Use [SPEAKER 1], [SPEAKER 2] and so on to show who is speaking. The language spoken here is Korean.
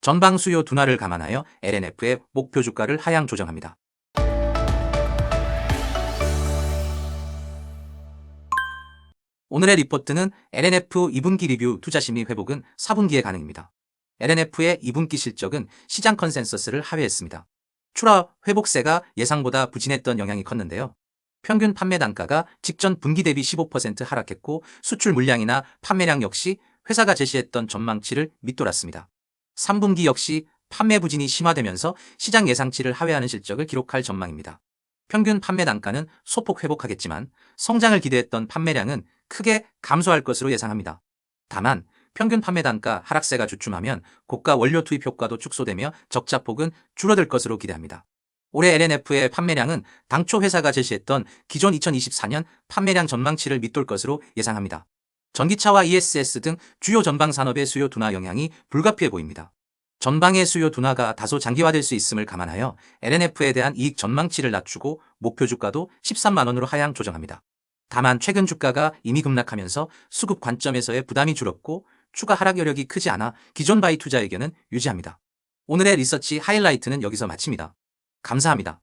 [SPEAKER 1] 전방 수요 둔화를 감안하여 LNF의 목표 주가를 하향 조정합니다. 오늘의 리포트는 LNF 2분기 리뷰 투자 심리 회복은 4분기에 가능입니다. LNF의 2분기 실적은 시장 컨센서스를 하회했습니다. 출하 회복세가 예상보다 부진했던 영향이 컸는데요. 평균 판매 단가가 직전 분기 대비 15% 하락했고 수출 물량이나 판매량 역시 회사가 제시했던 전망치를 밑돌았습니다. 3분기 역시 판매 부진이 심화되면서 시장 예상치를 하회하는 실적을 기록할 전망입니다. 평균 판매 단가는 소폭 회복하겠지만 성장을 기대했던 판매량은 크게 감소할 것으로 예상합니다. 다만 평균 판매 단가 하락세가 주춤하면 고가 원료 투입 효과도 축소되며 적자폭은 줄어들 것으로 기대합니다. 올해 LNF의 판매량은 당초 회사가 제시했던 기존 2024년 판매량 전망치를 밑돌 것으로 예상합니다. 전기차와 ESS 등 주요 전방 산업의 수요 둔화 영향이 불가피해 보입니다. 전방의 수요 둔화가 다소 장기화될 수 있음을 감안하여 LNF에 대한 이익 전망치를 낮추고 목표 주가도 13만 원으로 하향 조정합니다. 다만 최근 주가가 이미 급락하면서 수급 관점에서의 부담이 줄었고 추가 하락 여력이 크지 않아 기존 바이 투자 의견은 유지합니다. 오늘의 리서치 하이라이트는 여기서 마칩니다. 감사합니다.